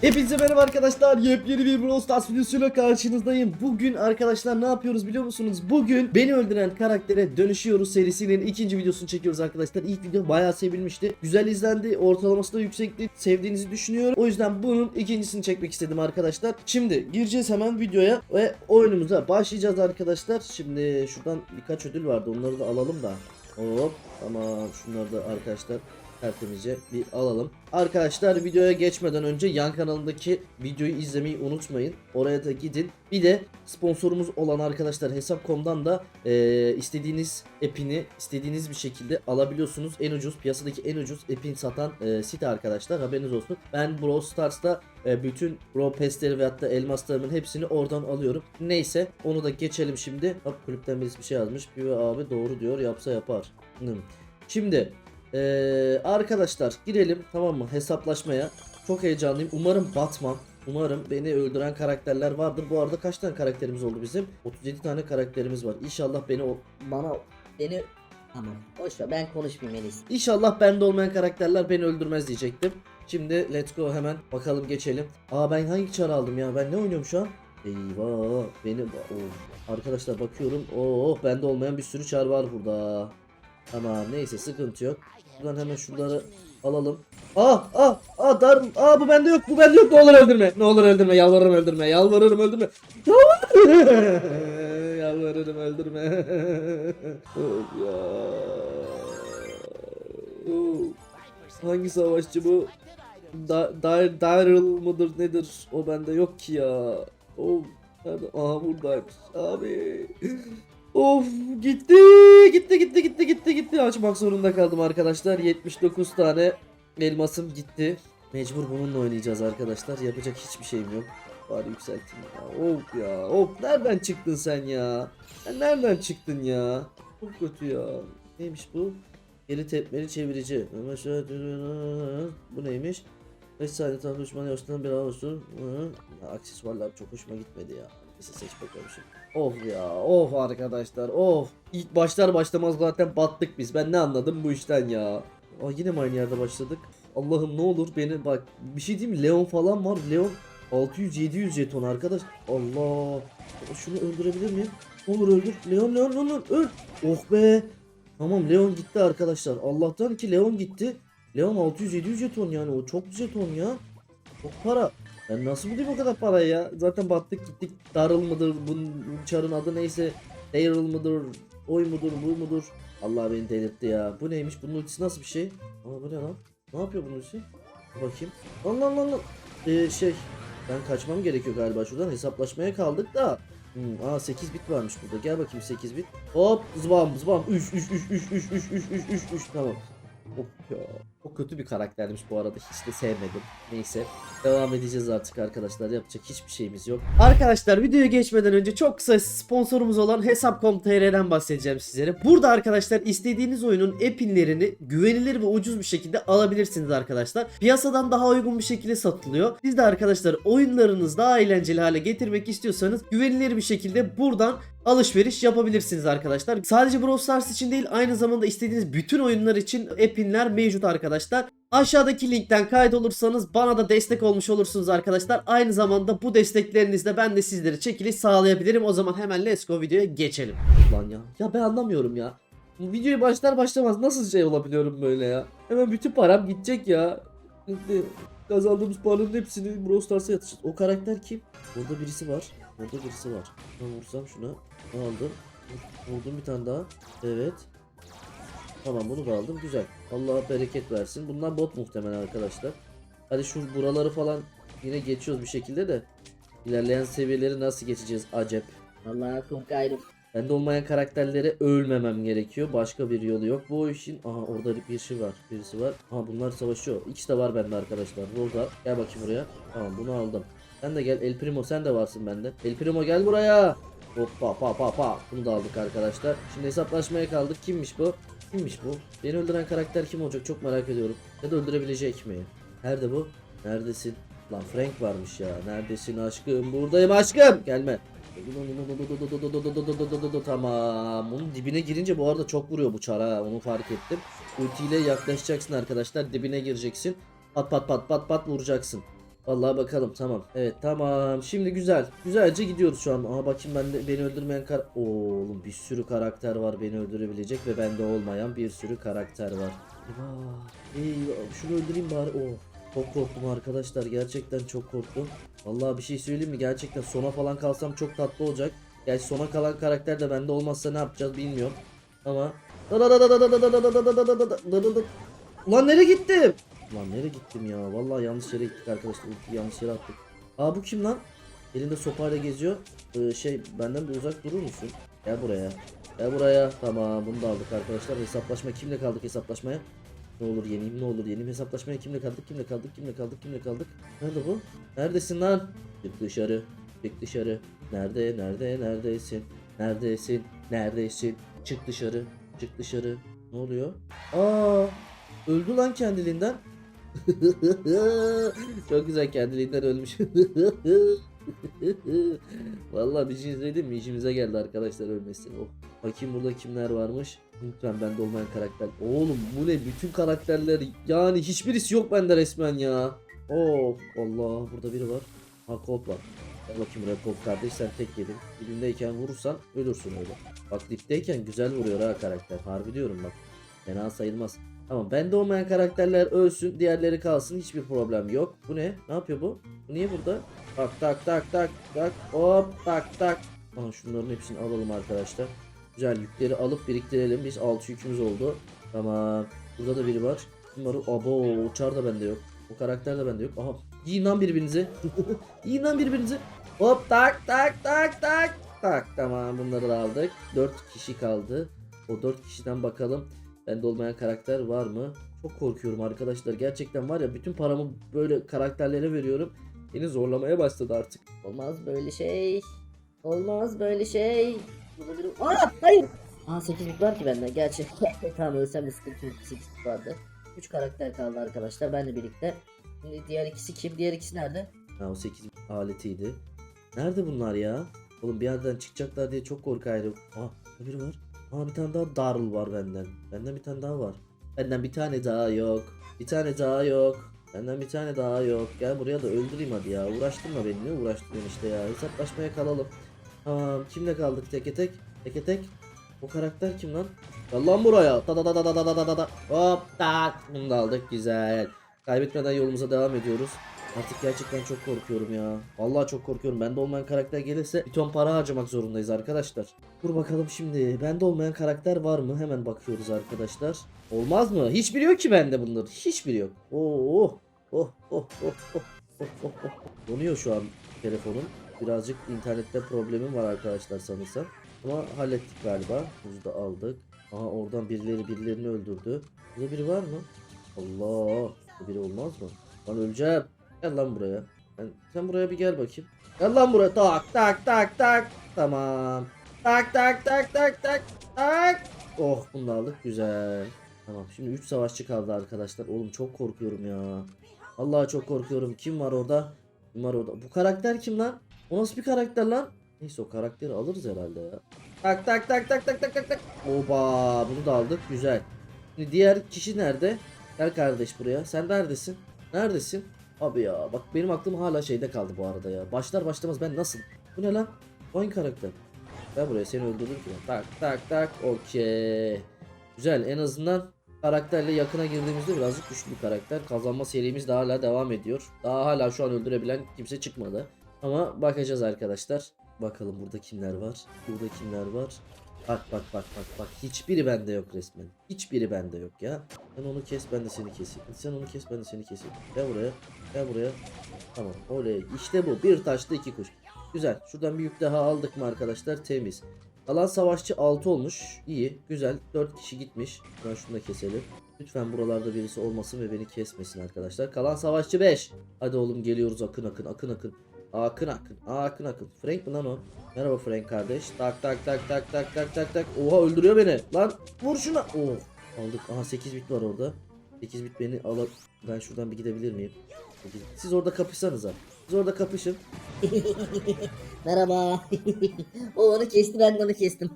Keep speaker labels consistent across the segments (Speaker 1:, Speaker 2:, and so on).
Speaker 1: Hepinize merhaba arkadaşlar. Yepyeni bir Brawl Stars videosuyla karşınızdayım. Bugün arkadaşlar ne yapıyoruz biliyor musunuz? Bugün beni öldüren karaktere dönüşüyoruz serisinin ikinci videosunu çekiyoruz arkadaşlar. İlk video bayağı sevilmişti. Güzel izlendi. Ortalaması da yüksekti. Sevdiğinizi düşünüyorum. O yüzden bunun ikincisini çekmek istedim arkadaşlar. Şimdi gireceğiz hemen videoya ve oyunumuza başlayacağız arkadaşlar. Şimdi şuradan birkaç ödül vardı. Onları da alalım da. Hop tamam şunları da arkadaşlar tertemizce bir alalım. Arkadaşlar videoya geçmeden önce yan kanalındaki videoyu izlemeyi unutmayın. Oraya da gidin. Bir de sponsorumuz olan arkadaşlar Hesap.com'dan da eee, istediğiniz app'ini istediğiniz bir şekilde alabiliyorsunuz. En ucuz piyasadaki en ucuz app'ini satan eee, site arkadaşlar haberiniz olsun. Ben Brawl Stars'ta e, bütün Brawl Pass'leri ve hatta elmaslarımın hepsini oradan alıyorum. Neyse onu da geçelim şimdi. Bak kulüpten birisi bir şey yazmış. Bir abi doğru diyor yapsa yapar. Şimdi ee, arkadaşlar girelim tamam mı hesaplaşmaya. Çok heyecanlıyım. Umarım Batman. Umarım beni öldüren karakterler vardır. Bu arada kaç tane karakterimiz oldu bizim? 37 tane karakterimiz var. İnşallah beni o
Speaker 2: Bana beni tamam boş ver ben konuşmayayım iyisi.
Speaker 1: İnşallah bende olmayan karakterler beni öldürmez diyecektim. Şimdi let's go hemen bakalım geçelim. Aa ben hangi çar aldım ya? Ben ne oynuyorum şu an? Eyvah beni oh. arkadaşlar bakıyorum. Oh bende olmayan bir sürü çar var burada. Tamam neyse sıkıntı yok. Buradan hemen şunları alalım. Ah ah ah dar ah bu bende yok bu bende yok. Ne olur öldürme ne olur öldürme yalvarırım öldürme yalvarırım öldürme. Yalvarırım öldürme. Hangi savaşçı bu? Da Dar Daryl mıdır nedir? O bende yok ki ya. Of nerede? Aha buradaymış. Abi Of gitti gitti gitti gitti gitti gitti. Açmak zorunda kaldım arkadaşlar. 79 tane elmasım gitti. Mecbur bununla oynayacağız arkadaşlar. Yapacak hiçbir şeyim yok. Bari yükselteyim ya. Of ya of. Nereden çıktın sen ya? Sen nereden çıktın ya? Çok kötü ya. Neymiş bu? Geri tepmeli çevirici. Bu neymiş? 5 saniye tam düşman yaşından bir olsun Aksesuarlar çok hoşuma gitmedi ya Neyse seç bakalım şimdi. Of ya of arkadaşlar of. İlk başlar başlamaz zaten battık biz. Ben ne anladım bu işten ya? Aa, yine mi aynı yerde başladık? Allah'ım ne olur beni bak bir şey diyeyim? Leon falan var Leon 600-700 jeton arkadaş. Allah. Şunu öldürebilir miyim? Olur öldür. Leon Leon Leon Leon öl. Oh be. Tamam Leon gitti arkadaşlar. Allah'tan ki Leon gitti. Leon 600-700 jeton yani o çok jeton ya. Çok para ben nasıl bulayım o kadar parayı ya? Zaten battık gittik. Darıl mıdır? Bu çarın adı neyse. Daryl mıdır? Oy mudur? Bu mudur? Allah beni delirtti ya. Bu neymiş? Bunun ultisi nasıl bir şey? Ama bu ne lan? Ne yapıyor bunun ultisi? Bakayım. Lan lan lan lan. Ee, şey. Ben kaçmam gerekiyor galiba şuradan. Hesaplaşmaya kaldık da. Hmm, aa 8 bit varmış burada. Gel bakayım 8 bit. Hop zıbam zıbam. 3 3 3 3 3 3 3 3 3 3 tamam. Of ya. O kötü bir karaktermiş bu arada. Hiç de sevmedim. Neyse. Devam edeceğiz artık arkadaşlar. Yapacak hiçbir şeyimiz yok. Arkadaşlar videoya geçmeden önce çok kısa sponsorumuz olan Hesap.com.tr'den bahsedeceğim sizlere. Burada arkadaşlar istediğiniz oyunun epinlerini güvenilir ve ucuz bir şekilde alabilirsiniz arkadaşlar. Piyasadan daha uygun bir şekilde satılıyor. Siz de arkadaşlar oyunlarınızı daha eğlenceli hale getirmek istiyorsanız güvenilir bir şekilde buradan alışveriş yapabilirsiniz arkadaşlar. Sadece Brawl Stars için değil aynı zamanda istediğiniz bütün oyunlar için epinler mevcut arkadaşlar. Aşağıdaki linkten kaydolursanız bana da destek olmuş olursunuz arkadaşlar. Aynı zamanda bu desteklerinizle ben de sizlere çekiliş sağlayabilirim. O zaman hemen let's go videoya geçelim. Lan ya. Ya ben anlamıyorum ya. Bu videoyu başlar başlamaz nasıl şey olabiliyorum böyle ya. Hemen bütün param gidecek ya. Kazandığımız paranın hepsini Brawl Stars'a yatıracağız. O karakter kim? Orada birisi var. Orada birisi var. Ben vursam şuna. Aldım. Vur- Vurdum bir tane daha. Evet. Tamam bunu da aldım. Güzel. Allah bereket versin. Bunlar bot muhtemelen arkadaşlar. Hadi şu buraları falan yine geçiyoruz bir şekilde de. İlerleyen seviyeleri nasıl geçeceğiz acep.
Speaker 2: Vallahi aklım gayrım.
Speaker 1: Bende olmayan karakterlere ölmemem gerekiyor. Başka bir yolu yok. Bu işin... Aha orada bir şey var. Birisi var. Aha bunlar savaşıyor. İkisi de var bende arkadaşlar. Burada. Gel bakayım buraya. Tamam bunu aldım. Sen de gel. El Primo sen de varsın bende. El Primo gel buraya. Hoppa pa pa pa. Bunu da aldık arkadaşlar. Şimdi hesaplaşmaya kaldık. Kimmiş bu? Kimmiş bu? Beni öldüren karakter kim olacak çok merak ediyorum. Ya da öldürebilecek mi? Nerede bu? Neredesin? Lan Frank varmış ya. Neredesin aşkım? Buradayım aşkım. Gelme. Tamam. Bunun dibine girince bu arada çok vuruyor bu çara. Onu fark ettim. Ultiyle yaklaşacaksın arkadaşlar. Dibine gireceksin. Pat pat pat pat pat vuracaksın. Vallahi bakalım tamam. Evet tamam. Şimdi güzel. Güzelce gidiyoruz şu an. Aha bakayım ben de beni öldürmeyen kar... Oğlum bir sürü karakter var beni öldürebilecek ve bende olmayan bir sürü karakter var. Eyvah. Eyvah. Şunu öldüreyim bari. Oh. Çok korktum arkadaşlar. Gerçekten çok korktum. Vallahi bir şey söyleyeyim mi? Gerçekten sona falan kalsam çok tatlı olacak. Gerçi sona kalan karakter de bende olmazsa ne yapacağız bilmiyorum. Ama Ulan nereye gittim? Ulan nereye gittim ya? Vallahi yanlış yere gittik arkadaşlar. Ultiyi yanlış yere attık. Aa bu kim lan? Elinde sopayla geziyor. Ee, şey benden bir uzak durur musun? Gel buraya. Gel buraya. Tamam bunu da aldık arkadaşlar. Hesaplaşma kimle kaldık hesaplaşmaya? Ne olur yeneyim ne olur yeneyim hesaplaşmaya kimle kaldık kimle kaldık kimle kaldık kimle kaldık? Nerede bu? Neredesin lan? Çık dışarı. Çık dışarı. Nerede nerede neredesin? Neredesin? Neredesin? Çık dışarı. Çık dışarı. Ne oluyor? Aa! Öldü lan kendiliğinden. Çok güzel kendiliğinden ölmüş. Vallahi bir şey izledim mi işimize geldi arkadaşlar ölmesi. Oh. Bakayım burada kimler varmış. Lütfen bende olmayan karakter. Oğlum bu ne bütün karakterler yani hiçbirisi yok bende resmen ya. Of Allah burada biri var. Ha Colt var. Gel bakayım buraya Colt kardeş sen tek yedin. Dibindeyken vurursan ölürsün öyle. Bak dipteyken güzel vuruyor ha karakter. Harbi diyorum bak. Fena sayılmaz. Tamam bende olmayan karakterler ölsün diğerleri kalsın hiçbir problem yok. Bu ne? Ne yapıyor bu? Bu niye burada? Tak tak tak tak tak hop tak tak. Aha şunların hepsini alalım arkadaşlar. Güzel yükleri alıp biriktirelim. Biz 6 yükümüz oldu. Tamam. Burada da biri var. O? Abo uçar da bende yok. O karakter de bende yok. Aha. Yiyin lan birbirinizi. Yiyin lan birbirinizi. Hop tak tak tak tak. Tak tamam bunları da aldık. 4 kişi kaldı. O 4 kişiden bakalım. Bende olmayan karakter var mı? Çok korkuyorum arkadaşlar. Gerçekten var ya bütün paramı böyle karakterlere veriyorum. Beni zorlamaya başladı artık.
Speaker 2: Olmaz böyle şey. Olmaz böyle şey. Aa hayır. Aa 8 bit var ki bende. Gerçi tamam ölsem de sıkıntı yok. 8 bit vardı. 3 karakter kaldı arkadaşlar benle birlikte. Şimdi diğer ikisi kim? Diğer ikisi nerede?
Speaker 1: Ha o 8 aletiydi. Nerede bunlar ya? Oğlum bir yerden çıkacaklar diye çok korkuyorum. Aa burada biri var. Aa bir tane daha Darl var benden. Benden bir tane daha var. Benden bir tane daha yok. Bir tane daha yok. Benden bir tane daha yok. Gel buraya da öldüreyim hadi ya. Uğraştırma beni. Ne uğraştırıyorsun işte ya. Hesaplaşmaya kalalım. Tamam. Kimle kaldık teke tek? Teke tek. O karakter kim lan? Gel lan buraya. Da da da da da da da da da. Hop tak. Bunu da aldık. Güzel. Kaybetmeden yolumuza devam ediyoruz. Artık gerçekten çok korkuyorum ya. Vallahi çok korkuyorum. Bende olmayan karakter gelirse bir ton para harcamak zorundayız arkadaşlar. Dur bakalım şimdi. Bende olmayan karakter var mı? Hemen bakıyoruz arkadaşlar. Olmaz mı? Hiç biliyor ki bende bunları. Hiçbiri yok. Oo. Oh oh oh oh oh oh oh. oh. Donuyor şu an telefonum. Birazcık internette problemim var arkadaşlar sanırsam. Ama hallettik galiba. Buzu da aldık. Aha oradan birileri birilerini öldürdü. Burada biri var mı? Allah. Biri olmaz mı? Lan öleceğim. Gel lan buraya. Sen, sen buraya bir gel bakayım. Gel lan buraya. Tak tak tak tak. Tamam. Tak tak tak tak tak tak. Oh bunu aldık. Güzel. Tamam şimdi 3 savaşçı kaldı arkadaşlar. Oğlum çok korkuyorum ya. Vallahi çok korkuyorum. Kim var orada? Kim var orada? Bu karakter kim lan? O nasıl bir karakter lan? Neyse o karakteri alırız herhalde ya. Tak tak tak tak tak tak tak tak. Oba bunu da aldık. Güzel. Şimdi diğer kişi nerede? Gel kardeş buraya. Sen neredesin? Neredesin? Abi ya bak benim aklım hala şeyde kaldı bu arada ya. Başlar başlamaz ben nasıl? Bu ne lan? Hangi karakter? Gel buraya seni öldürürüm ki. Tak tak tak okey. Güzel en azından karakterle yakına girdiğimizde birazcık güçlü bir karakter. Kazanma serimiz de hala devam ediyor. Daha hala şu an öldürebilen kimse çıkmadı. Ama bakacağız arkadaşlar. Bakalım burada kimler var? Burada kimler var? Bak bak bak bak bak. Hiçbiri bende yok resmen. Hiçbiri bende yok ya. Sen onu kes ben de seni keseyim. Sen onu kes ben de seni keseyim. Gel buraya. Gel buraya. Tamam oley. İşte bu. Bir taşta iki kuş. Güzel. Şuradan bir yük daha aldık mı arkadaşlar? Temiz. Kalan savaşçı 6 olmuş. İyi. Güzel. 4 kişi gitmiş. Ben şunu da keselim. Lütfen buralarda birisi olmasın ve beni kesmesin arkadaşlar. Kalan savaşçı 5. Hadi oğlum geliyoruz akın akın akın akın. Akın akın. Akın akın. Frank mi lan o? Merhaba Frank kardeş. Tak tak tak tak tak tak tak tak. Oha öldürüyor beni. Lan vur şuna. Oh. Aldık. Aha 8 bit var orada. 8 bit beni alıp ben şuradan bir gidebilir miyim? Siz orada kapışsanıza. Siz orada kapışın.
Speaker 2: Merhaba. o onu kesti ben de onu kestim.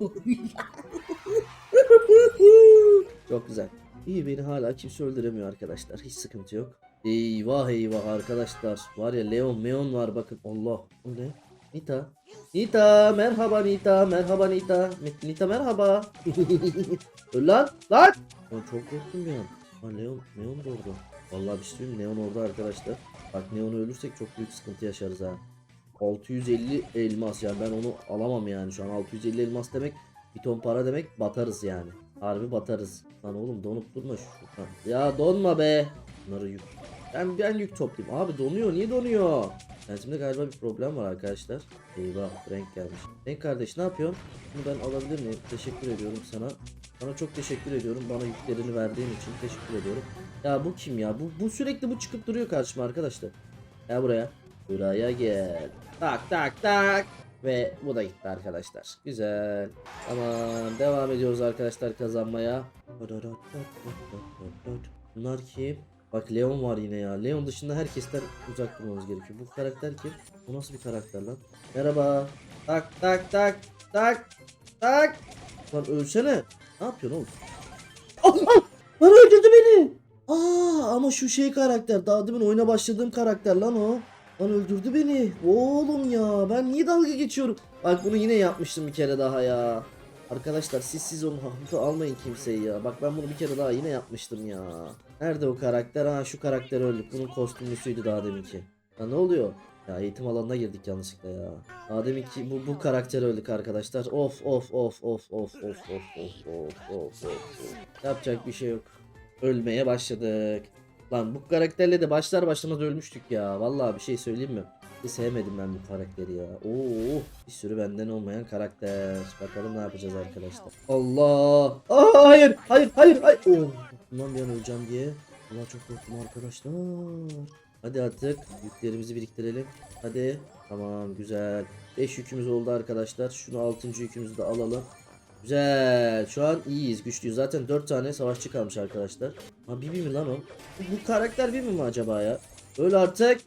Speaker 1: Çok güzel. İyi beni hala kimse öldüremiyor arkadaşlar. Hiç sıkıntı yok. Eyvah eyvah arkadaşlar. Var ya Leon Meon var bakın. Allah. Bu ne? Nita. Nita merhaba Nita merhaba Nita. Nita merhaba. Lan lan. Ben çok korktum bir an. Ha Leon, Neon da orada. Vallahi bir şey mi? Neon orada arkadaşlar. Bak Neon'u ölürsek çok büyük sıkıntı yaşarız ha. 650 elmas yani ben onu alamam yani şu an 650 elmas demek bir ton para demek batarız yani. Harbi batarız. Lan oğlum donup durma şu. Ya donma be. Bunları yük. Ben ben yük toplayayım. Abi donuyor. Niye donuyor? Bensimde galiba bir problem var arkadaşlar. Eyvah renk gelmiş. Renk kardeş ne yapıyorsun? Bunu ben alabilir miyim? Teşekkür ediyorum sana. Sana çok teşekkür ediyorum. Bana yüklerini verdiğin için teşekkür ediyorum. Ya bu kim ya? Bu, bu sürekli bu çıkıp duruyor karşıma arkadaşlar. Ya buraya. Buraya gel. Tak tak tak. Ve bu da gitti arkadaşlar. Güzel. Tamam. Devam ediyoruz arkadaşlar kazanmaya. Bunlar kim? Bak Leon var yine ya. Leon dışında herkesten uzak durmamız gerekiyor. Bu karakter kim? Bu nasıl bir karakter lan? Merhaba. Tak tak tak tak tak. Lan ölsene. Ne yapıyorsun oğlum? Ah, ah! Lan öldürdü beni. Aa ama şu şey karakter. Daha demin oyuna başladığım karakter lan o. Lan öldürdü beni. Oğlum ya ben niye dalga geçiyorum? Bak bunu yine yapmıştım bir kere daha ya. Arkadaşlar siz siz onu hafife almayın kimseyi ya. Bak ben bunu bir kere daha yine yapmıştım ya. Nerede o karakter? Ha şu karakter öldük. Bunun kostümlüsüydü daha deminki. Ya ne oluyor? Ya eğitim alanına girdik yanlışlıkla ya. Daha deminki bu, bu karakter öldük arkadaşlar. Of of of of of of of of of of of. Yapacak bir şey yok. Ölmeye başladık. Lan bu karakterle de başlar başlamaz ölmüştük ya. Vallahi bir şey söyleyeyim mi? Hiç sevmedim ben bu karakteri ya. Oo, bir sürü benden olmayan karakter. Bakalım ne yapacağız arkadaşlar. Allah! Aa, hayır, hayır, hayır, hayır. Oh, bundan bir an öleceğim diye. Allah çok korktum arkadaşlar. Hadi artık yüklerimizi biriktirelim. Hadi. Tamam güzel. 5 yükümüz oldu arkadaşlar. Şunu 6. yükümüzü de alalım. Güzel. Şu an iyiyiz, güçlüyüz. Zaten 4 tane savaşçı kalmış arkadaşlar. Ha Bibi mi lan o? Bu, bu karakter Bibi mi acaba ya? Öl artık.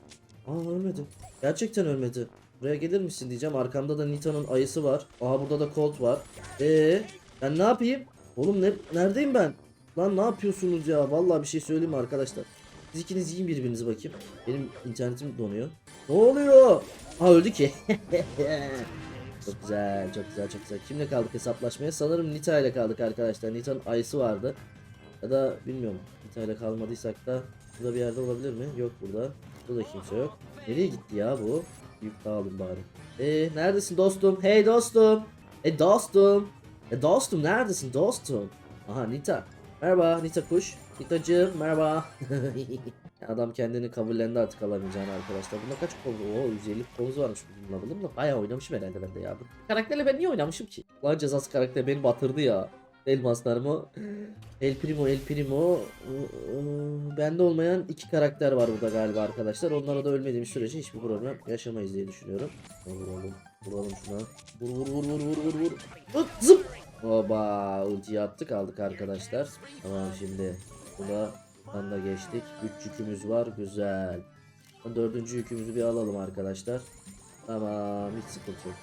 Speaker 1: Aa ölmedi. Gerçekten ölmedi. Buraya gelir misin diyeceğim. Arkamda da Nita'nın ayısı var. Aha burada da Colt var. Ee, ben ne yapayım? Oğlum ne, neredeyim ben? Lan ne yapıyorsunuz ya? Vallahi bir şey söyleyeyim mi arkadaşlar? Siz ikiniz yiyin birbirinizi bakayım. Benim internetim donuyor. Ne oluyor? Ha öldü ki. çok güzel, çok güzel, çok güzel. Kimle kaldık hesaplaşmaya? Sanırım Nita ile kaldık arkadaşlar. Nita'nın ayısı vardı. Ya da bilmiyorum. Nita ile kalmadıysak da burada bir yerde olabilir mi? Yok burada. Burada kimse yok. Nereye gitti ya bu? Yük dağılım bari. Eee neredesin dostum? Hey dostum. E dostum. E dostum neredesin dostum? Aha Nita. Merhaba Nita kuş. Nitacığım merhaba. Adam kendini kabullendi artık alamayacağını arkadaşlar. Bunda kaç kolu? Oo 150 kolumuz varmış. Bununla buldum da bayağı oynamışım herhalde ben de ya. Karakterle ben niye oynamışım ki? Lan cezası karakter beni batırdı ya. Elmaslarımı. El Primo, El Primo. Iı, Bende olmayan iki karakter var burada galiba arkadaşlar. Onlara da ölmediğim sürece hiçbir problem yaşamayız diye düşünüyorum. Vuralım. Vuralım şuna. Vur vur vur vur vur vur Zıp. Oba ultiyi attık aldık arkadaşlar. Tamam şimdi. Buna Buradan da geçtik. 3 yükümüz var. Güzel. Dördüncü yükümüzü bir alalım arkadaşlar. Tamam hiç sıkıntı yok.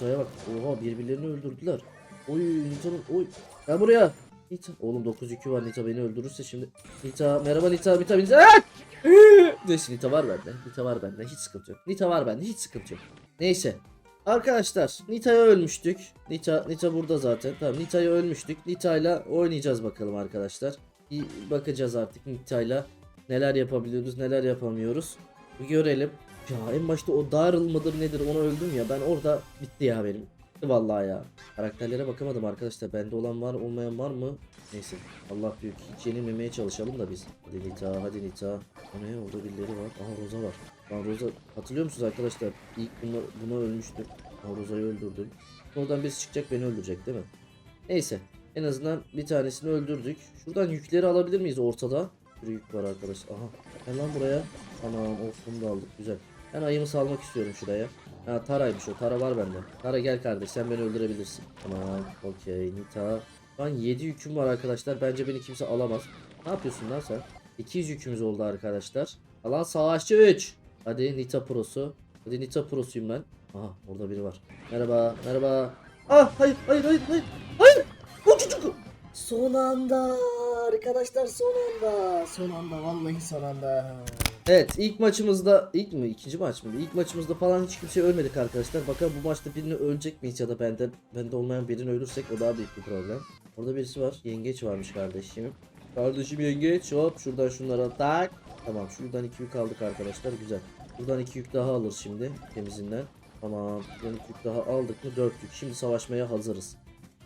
Speaker 1: Ha bak. Oha birbirlerini öldürdüler. Oy Nita'nın oy. Gel buraya. Nita. Oğlum 9 yükü var Nita beni öldürürse şimdi. Nita merhaba Nita Nita Nita. Neyse Nita var bende. Nita var bende. Hiç sıkıntı yok. Nita var bende. Hiç sıkıntı yok. Neyse. Arkadaşlar Nita'ya ölmüştük. Nita Nita burada zaten. Tamam Nita'ya ölmüştük. Nita'yla oynayacağız bakalım arkadaşlar. Bir bakacağız artık Nita'yla neler yapabiliyoruz neler yapamıyoruz. Bir görelim. Ya en başta o Darıl mıdır nedir onu öldüm ya ben orada bitti ya benim. Vallahi ya. Karakterlere bakamadım arkadaşlar. Bende olan var olmayan var mı? Neyse. Allah büyük. Hiç yenilmemeye çalışalım da biz. Hadi Nita hadi Nita. O ne orada birileri var. Aha Roza var. Lan Roza hatırlıyor musunuz arkadaşlar? İlk buna, buna ölmüştüm. Aha Roza'yı öldürdüm. Oradan birisi çıkacak beni öldürecek değil mi? Neyse. En azından bir tanesini öldürdük. Şuradan yükleri alabilir miyiz ortada? Bir yük var arkadaş. Aha. Gel buraya. Tamam of bunu da aldık. Güzel. Ben ayımı salmak istiyorum şuraya. Ha Tara'ymış o. Tara var bende. Tara gel kardeş sen beni öldürebilirsin. Tamam. Okey. Nita. Şu an 7 yüküm var arkadaşlar. Bence beni kimse alamaz. Ne yapıyorsun lan sen? 200 yükümüz oldu arkadaşlar. Alan savaşçı 3. Hadi Nita Pro'su. Hadi Nita Pro'suyum ben. Aha orada biri var. Merhaba. Merhaba. Ah hayır hayır hayır hayır. Hayır. Bu çocuk. Son anda
Speaker 2: arkadaşlar son anda. Son anda vallahi son anda.
Speaker 1: Evet ilk maçımızda ilk mi ikinci maç mı? İlk maçımızda falan hiç kimse ölmedik arkadaşlar. Bakalım bu maçta birini ölecek miyiz ya da benden bende olmayan birini ölürsek o daha büyük bir problem. Orada birisi var. Yengeç varmış kardeşim. Kardeşim yengeç hop şuradan şunlara tak. Tamam şuradan iki yük aldık arkadaşlar güzel. Buradan iki yük daha alır şimdi temizinden. Tamam buradan iki yük daha aldık mı dört yük. Şimdi savaşmaya hazırız.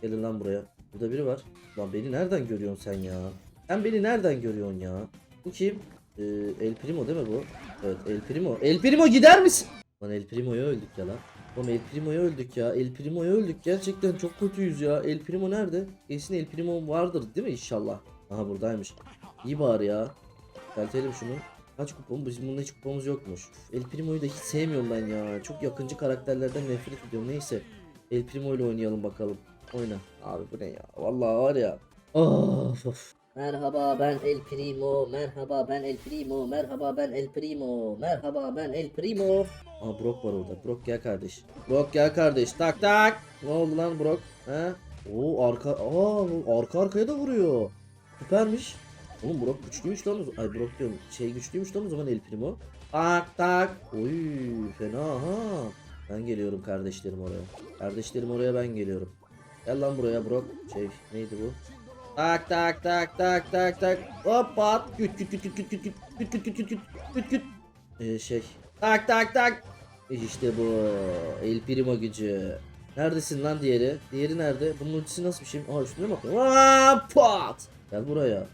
Speaker 1: Gelin lan buraya. Burada biri var. Lan beni nereden görüyorsun sen ya? Sen beni nereden görüyorsun ya? Bu kim? Ee, El Primo değil mi bu? Evet El Primo. El Primo gider misin? Lan El Primo'yu öldük ya lan. Oğlum El Primo'yu öldük ya. El Primo'yu öldük. Gerçekten çok kötüyüz ya. El Primo nerede? Kesin El Primo vardır değil mi inşallah? Aha buradaymış. İyi bari ya. Yükseltelim şunu. Kaç kupon? Bizim bunun hiç kupamız yokmuş. El Primo'yu da hiç sevmiyorum ben ya. Çok yakıncı karakterlerden nefret ediyorum. Neyse. El Primo ile oynayalım bakalım. Oyna. Abi bu ne ya? Vallahi var ya. Of of.
Speaker 2: Merhaba ben El Primo. Merhaba ben El Primo. Merhaba ben El Primo. Merhaba ben El Primo.
Speaker 1: Aa Brock var orada. Brock gel kardeş. Brock gel kardeş. Tak tak. Ne oldu lan Brock? He? Oo arka aa arka arkaya da vuruyor. Süpermiş. Oğlum Brock güçlüymüş lan. Ay Brock diyorum. Şey güçlüymüş lan o zaman El Primo. Tak tak. Oy fena ha. Ben geliyorum kardeşlerim oraya. Kardeşlerim oraya ben geliyorum. Gel lan buraya Brock. Şey neydi bu? Tak tak tak tak tak tak. Hop pat. Küt küt küt küt küt küt küt küt küt küt küt küt küt küt. Ee, şey. Tak tak tak. İşte bu. El Primo gücü. Neredesin lan diğeri? Diğeri nerede? Bunun ultisi nasıl bir şey? Aa üstüne bak. Aa, pat. Gel buraya.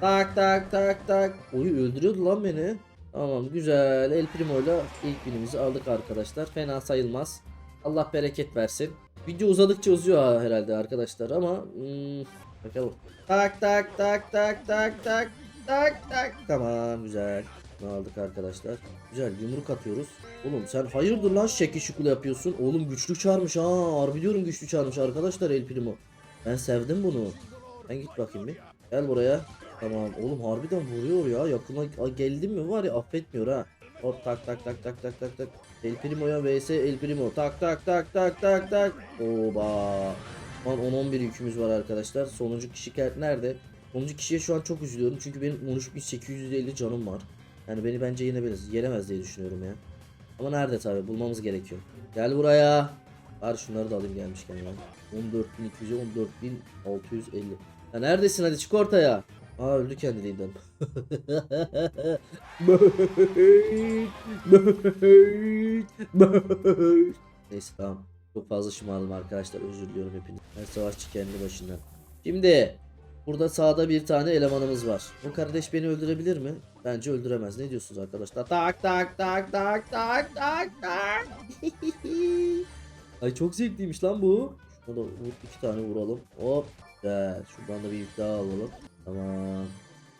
Speaker 1: Tak tak tak tak. Oy öldürüyordu lan beni. Tamam güzel. El Primo ile ilk günümüzü aldık arkadaşlar. Fena sayılmaz. Allah bereket versin. Video uzadıkça uzuyor ha herhalde arkadaşlar ama hmm, bakalım. Tak tak tak tak tak tak tak tak. Tamam güzel. Ne aldık arkadaşlar? Güzel yumruk atıyoruz. Oğlum sen hayırdır lan şekil şukul yapıyorsun? Oğlum güçlü çağırmış ha. Harbi diyorum güçlü çağırmış arkadaşlar El Primo. Ben sevdim bunu. Ben git bakayım bir. Gel buraya. Tamam oğlum harbiden vuruyor ya. Yakına geldim mi var ya affetmiyor ha. Hop tak tak tak tak tak tak tak. El Primo'ya vs El Primo. Tak tak tak tak tak tak. Oba. Lan 10-11 yükümüz var arkadaşlar. Sonuncu kişi kel- nerede? Sonuncu kişiye şu an çok üzülüyorum çünkü benim 13.850 canım var. Yani beni bence yenebiliriz. Yenemez diye düşünüyorum ya. Ama nerede tabi bulmamız gerekiyor. Gel buraya. Bari şunları da alayım gelmişken ya. 14.200'e 14.650. Ya neredesin hadi çık ortaya. Aa öldü kendiliğinden. Neyse tamam. Çok fazla şımardım arkadaşlar. Özür diliyorum hepiniz. Her savaşçı kendi başından. Şimdi burada sağda bir tane elemanımız var. Bu kardeş beni öldürebilir mi? Bence öldüremez. Ne diyorsunuz arkadaşlar? Tak tak tak tak tak tak tak. Ay çok zevkliymiş lan bu. Şuna da iki tane vuralım. Hop. Güzel. Şuradan da bir yük daha alalım. Tamam.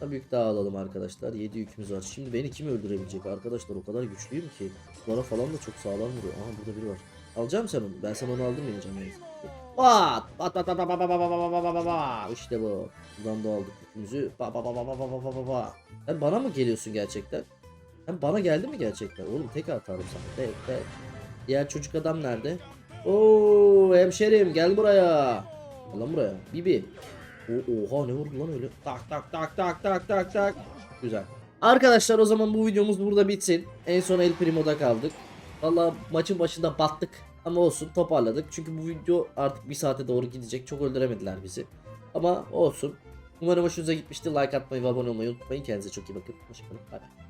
Speaker 1: Bir yük daha alalım arkadaşlar. 7 yükümüz var. Şimdi beni kim öldürebilecek arkadaşlar? O kadar güçlüyüm ki. Bana falan da çok sağlam vuruyor. Aha burada biri var. Alacağım sen onu. Ben sana onu aldım ya pat pat pat pat pat pat pat pat pat. İşte bu. Buradan da aldık yükümüzü. Pa pa pa pa pa pa pa pa pa. Sen bana mı geliyorsun gerçekten? Sen bana geldi mi gerçekten? Oğlum tek atarım sana. Tek tek. Diğer çocuk adam nerede? Oo hemşerim gel buraya. Gel lan buraya. Bibi. O, oha ne vurdu lan öyle? Tak tak tak tak tak tak tak. Güzel. Arkadaşlar o zaman bu videomuz burada bitsin. En son El Primo'da kaldık. Valla maçın başında battık. Ama olsun toparladık. Çünkü bu video artık bir saate doğru gidecek. Çok öldüremediler bizi. Ama olsun. Umarım hoşunuza gitmiştir. Like atmayı ve abone olmayı unutmayın. Kendinize çok iyi bakın. Hoşçakalın. Bay bay.